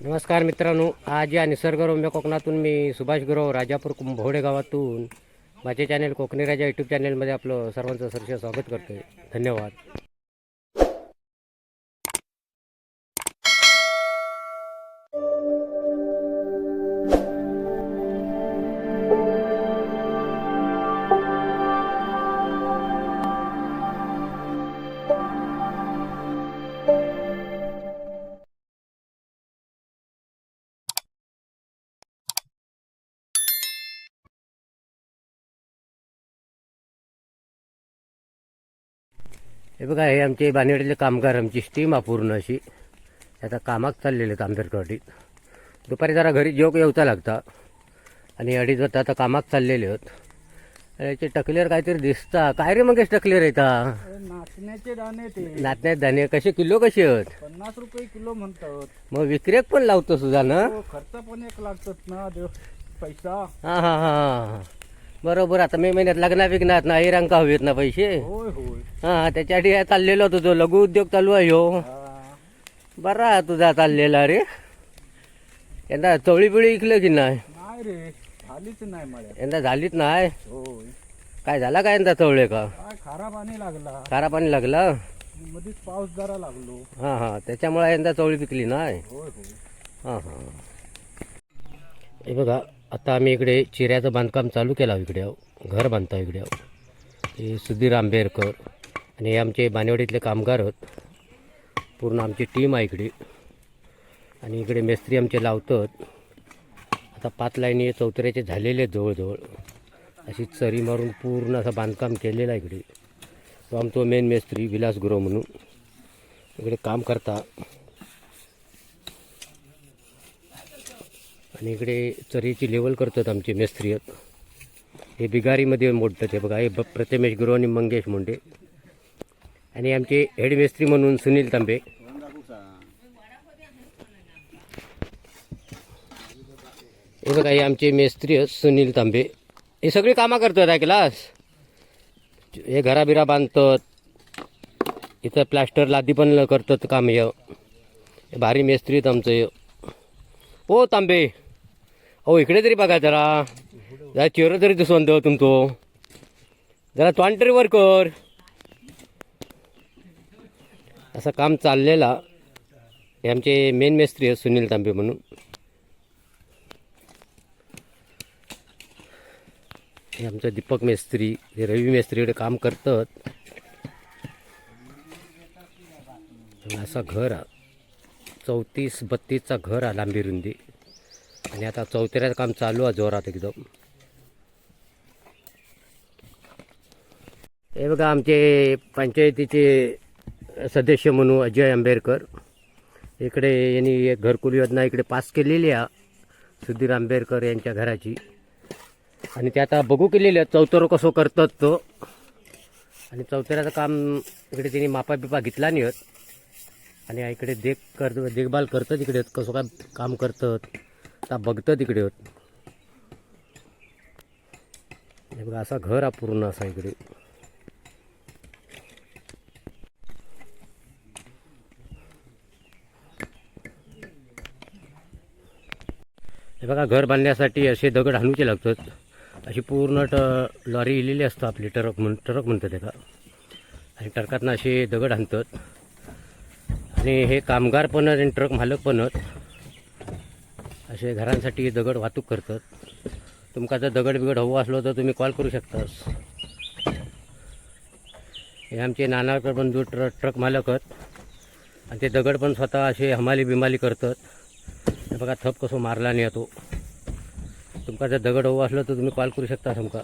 नमस्कार मित्रांनो आज या निसर्गरम्य कोकणातून मी सुभाष गुरव राजापूर कुंभवडे गावातून माझे चॅनेल कोकणी राजा यूट्यूब चॅनेलमध्ये आपलं सर्वांचं सरसे स्वागत करतो धन्यवाद. हे बघा हे आमचे बानेवाडीतले कामगार आमची स्टीम आहे पूर्ण अशी. आता कामाक चाललेले आहेत आंबेडकरवाडीत दुपारी जरा घरी जेव येवचा लागता. आणि अडीच वाजता आता कामाक चाललेले आहेत. याचे टकलेर काहीतरी दिसता. काय रे मग टकलेर येतात नाचण्याचे दाणे ते. धान्य कसे किलो कसे आहेत? पन्नास रुपये किलो म्हणतात. मग विक्रेक पण लावतो सुद्धा ना? हो, खर्च पण एक लागतात ना देव पैसा. हा हा हा. बरोबर आता मे महिन्यात लग्ना विग्नात ना हिरांका हवेत ना पैसे? हा त्याच्यासाठी चाललेलो होतो तो? लघु उद्योग चालू आहे हा. बरा तुझा चाललेला रे. यंदा चवळी पिळी इकलं की नाही? रे झालीच नाही यंदा झालीच नाही? काय झाला काय यंदा चवळे का? खारा पाणी लागला. खारा पाणी लागला? मध्येच पाऊस जरा लागलो. हा हा. त्याच्यामुळे यंदा चवळी पिकली नाही? हा हा. हे बघा आता आम्ही इकडे चिऱ्याचं बांधकाम चालू केलं इकडे घर बांधता इकडे हे सुधीर आंबेडकर आणि हे आमचे बानेवाडीतले कामगार आहेत. पूर्ण आमची टीम आहे इकडे. आणि इकडे मेस्त्री आमचे लावतात. आता पाच लाईनी चौथऱ्याचे झालेले आहेत जवळजवळ. अशी चरी मारून पूर्ण असं बांधकाम केलेलं आहे इकडे. तो आमचा मेन मेस्त्री विलास गुरव म्हणून. इकडे काम करता. आणि इकडे चरीची लेवल करतात आमचे मेस्त्री. आहेत हे बिगारीमध्ये मोडतात. हे बघा हे ब- प्रथमेश गुरु आणि मंगेश मुंडे. आणि आमचे हेड मेस्त्री म्हणून सुनील तांबे. हे बघा हे आमचे मेस्त्री आहेत सुनील तांबे. हे सगळी कामं करतात ऐकलास हे घराबिरा बांधतात. इथं प्लास्टर लादी पण करतात काम हे भारी मेस्त्री आहेत आमचं हे. ओ तांबे! अहो इकडे तरी बघा जरा. जरा चेहरा तरी दिसून देव तुमतो जरा तोंड तरी वर कर. असं काम चाललेला हे आमचे मेन मेस्त्री आहे सुनील तांबे म्हणून. हे आमचं दीपक मेस्त्री हे रवी मेस्त्रीकडे काम करतात. असं घर आहे. चौतीस बत्तीसचा घर आहे लांबी रुंदी. आणि आता चौथऱ्याचं काम चालू आहे जोरात एकदम. हे बघा आमचे पंचायतीचे सदस्य म्हणून अजय आंबेडकर. इकडे यांनी एक घरकुल योजना इकडे पास केलेली आहे सुधीर आंबेडकर यांच्या घराची. आणि ते आता बघू केलेले आहे चौथरं कसं करतात तो. आणि चौथऱ्याचं काम इकडे त्यांनी मापा बिपा घेतला नाही होत. आणि इकडे देख कर देखभाल करतात इकडे कसं काय काम करतात. आता बघतं तिकडे. हे बघा असा घर आहे पूर्ण असा इकडे. हे बघा घर बांधण्यासाठी असे दगड हाणूचे लागतात. अशी पूर्ण ट लॉरी इलेली असतं आपली ट्रक म्हण ट्रक म्हणतात एका आणि ट्रकातनं असे दगड आणतात आणि हे कामगार पण आहेत आणि ट्रक मालक पण आहेत. असे घरांसाठी दगड वाहतूक करतात. तुमका जर दगड बिगड हवं असलो तर तुम्ही कॉल करू शकतास. हे आमचे नानाकर बंधू ट्र ट्रक मालक आहेत. आणि ते दगड पण स्वतः असे हमाली बिमाली करतात. बघा थप कसो मारला नाही तो तुमका जर दगड हवं असलं तर तुम्ही कॉल करू शकता तुमका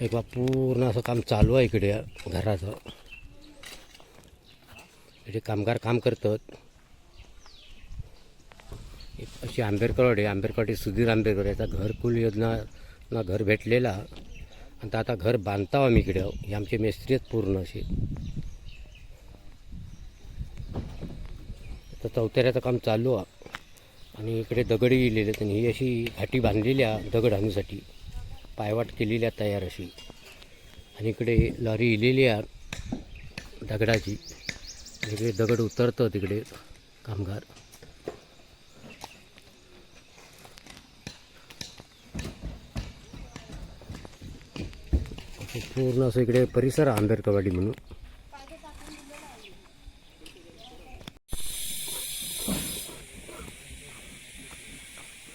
एक बा पूर्ण असं काम चालू आहे इकडे घराचं. इकडे कामगार काम करतात. अशी आंबेडकरवाडी आंबेडकरवाडी सुधीर आंबेडकर याचा घरकुल योजना घर भेटलेला. आणि आता घर बांधता आम्ही इकडे. हे आमचे मेस्त्री आहेत पूर्ण असे. तर चौथऱ्याचं काम चालू आहे आणि इकडे दगडी लिहिलेले आहेत. आणि ही अशी घाटी बांधलेली आहे दगड आणूसाठी पायवाट केलेली आहे तयार अशी. आणि इकडे लॉरी इलेली आहे दगडाची. आणि इकडे दगड उतरतं तिकडे कामगार. पूर्ण असं इकडे परिसर आंधर आंबेडकरवाडी म्हणून.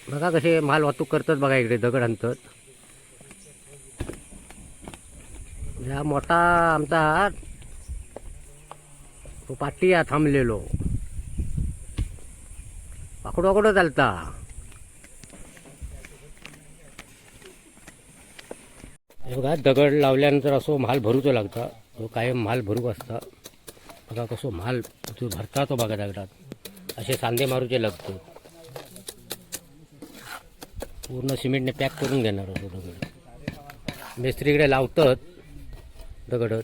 बघा कसे माल वाहतूक करतात बघा इकडे दगड आणतात. हा मोठा आमचा तो पाटी आहे थांबलेलो. वाकडं वाकडं चालता. हे बघा दगड लावल्यानंतर असो माल भरूचो लागता. तो कायम माल भरूक असता. बघा कसो माल तो भरता तो बघा दगडात. असे सांदे मारूचे लागतो पूर्ण सिमेंटने पॅक करून घेणार असो दगड. मिस्त्रीकडे लावतात दगडत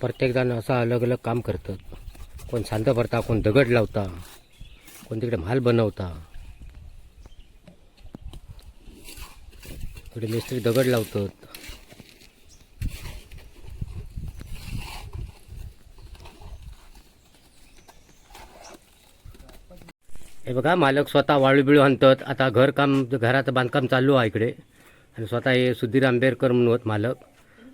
प्रत्येक जण असं अलग अलग काम करतात. कोण शांत भरता कोण दगड लावता कोण तिकडे माल बनवता. इकडे मिस्त्री दगड लावतात. बघा मालक स्वतः वाळू बिळू आणतात. आता घरकाम घराचं बांधकाम चालू आहे इकडे. आणि स्वतः हे सुधीर आंबेडकर म्हणून होत मालक.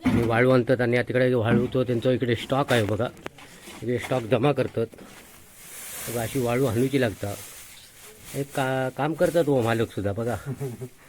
आणि वाळू आणतात आणि तिकडे वाळूचं त्यांचं इकडे स्टॉक आहे बघा. इकडे स्टॉक जमा करतात. बघा अशी वाळू हाणूची लागतात. एक का काम करतात हो मालक सुद्धा बघा.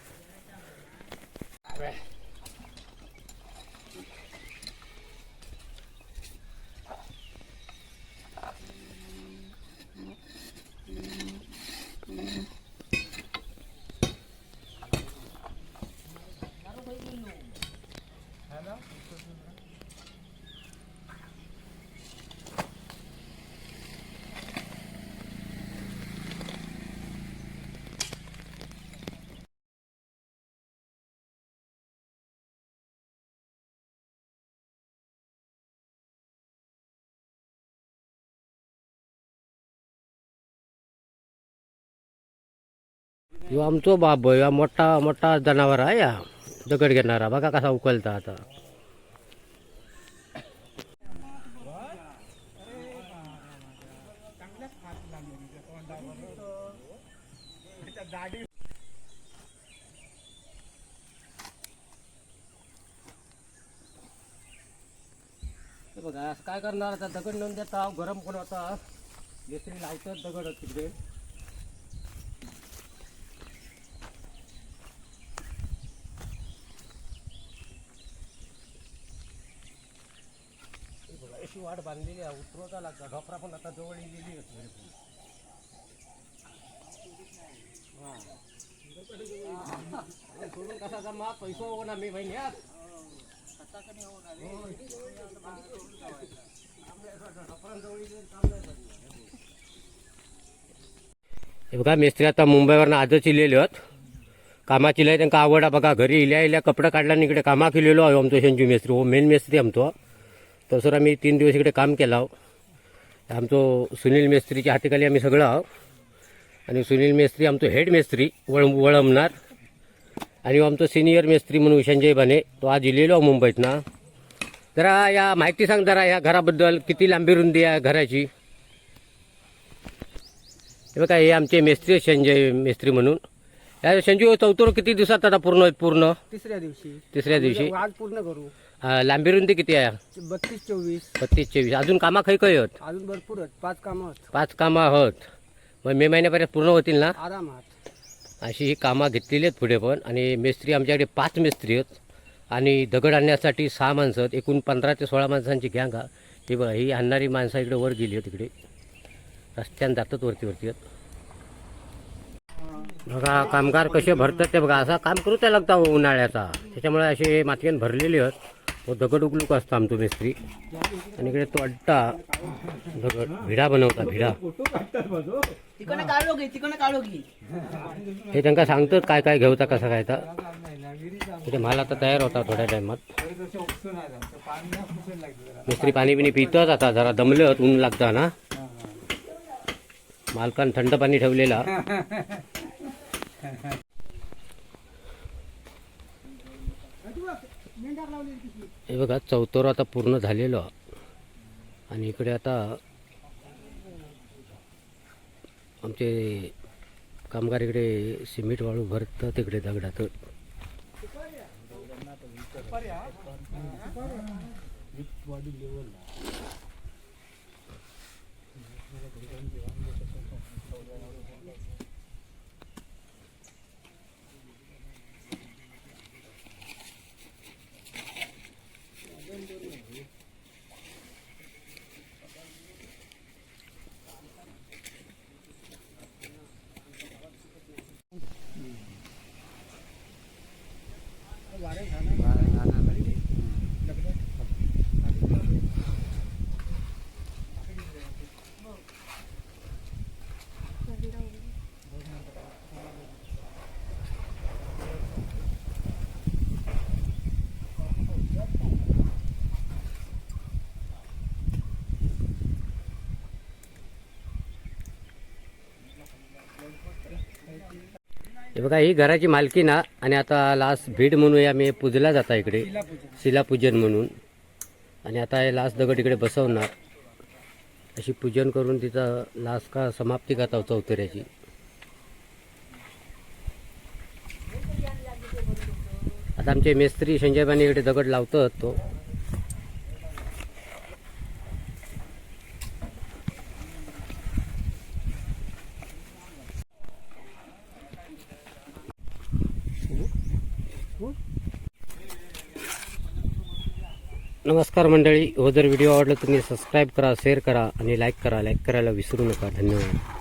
ह्यो आमचो बाब या मोठा मोठा जनावर आहे या दगड घेणारा. बघा कसा उकलता आता. बघा काय करणार आता? दगड नेऊन देता गरम पण होता मिस्त्री लावतात दगड तिकडे हे बघा, अशी वाट बांधलेली आहे उतरवता लागता ढोकरा पण आता जवळ येलेली घरी पण. हा. सोडून कसा पैसा हो ना मी महिन्यात हे बघा मिस्त्री आता मुंबईवरनं आजच इलेले आहेत. कामाची लय त्यांना आवड आहे. बघा घरी इल्या इल्या कपडे काढला इकडे कामाक इलेलो आहे आमचो शेंजू मिस्त्री. हो मेन मिस्त्री आमचो. तसं आम्ही तीन दिवस इकडे काम केला आमचो सुनील मिस्त्रीच्या हातीखाली आम्ही सगळं आहो आणि सुनील मिस्त्री आमचो हेड मिस्त्री वळ वळमणार. आणि आमचो सिनियर मिस्त्री म्हणून संजय बाने तो आज इलेलो आहे मुंबईतनं जरा या माहिती सांग जरा या घराबद्दल किती लांबी रुंदी आहे घराची? हे बघा हे आमचे मिस्त्री आहेत, संजय मिस्त्री म्हणून. या संजू चौथर किती दिवसात आता पूर्ण आहेत पूर्ण? तिसऱ्या दिवशी. तिसऱ्या दिवशी. आज पूर्ण करू. लांबी रुंदी किती आहे? बत्तीस चोवीस. बत्तीस चोवीस. अजून कामा खै खै आहेत अजून भरपूर आहेत पाच कामं आहेत पाच कामं आहोत मग मे महिन्यापर्यंत पूर्ण होतील ना? आरामात अशी ही कामं घेतलेली आहेत पुढे पण. आणि मिस्त्री आमच्याकडे पाच मिस्त्री आहेत. आणि दगड आणण्यासाठी सहा माणसं आहेत. एकूण पंधरा ते सोळा माणसांची गँग आहे. ही बघा ही आणणारी माणसं इकडे वर गेली आहेत तिकडे. रस्त्यानं जातात वरती वरती आहेत. बघा कामगार कसे भरतात ते बघा. असा काम करू त्या लागता उन्हाळ्याचा. त्याच्यामुळे असे मातक्यान भरलेले आहेत. हो दगड उकलूक असतो आमचो मिस्त्री. आणि इकडे तो अड्डा दगड भिडा बनवता भिडा. हे त्यांना सांगतं काय काय घेऊचा कसा काय तर इथे माल आता तयार होता थोड्या टायमात मिस्त्री पाणी बिणी पितोच आता जरा दमलं ऊन लागतं ना. मालकान थंड पाणी ठेवलेला. हे बघा चौतोर आता पूर्ण झालेलो. आणि इकडे आता आमचे कामगार इकडे सिमेंट वाळू भरतात तिकडे दगडात. हे बघा ही घराची मालकी ना आणि आता लास्ट भीड म्हणून आम्ही पूजला जाता इकडे. शिलापूजन म्हणून. आणि आता हे लास्ट दगड इकडे बसवणार. अशी पूजन करून तिचा लास्ट का समाप्ती करता चौथऱ्याची. आता आमचे मेस्त्री संजयबानी इकडे दगड लावतात तो. नमस्कार मंडळी. हो जर व्हिडिओ आवडला तुम्ही सबस्क्राईब करा शेअर करा आणि लाईक करा. लाईक करायला विसरू नका. धन्यवाद.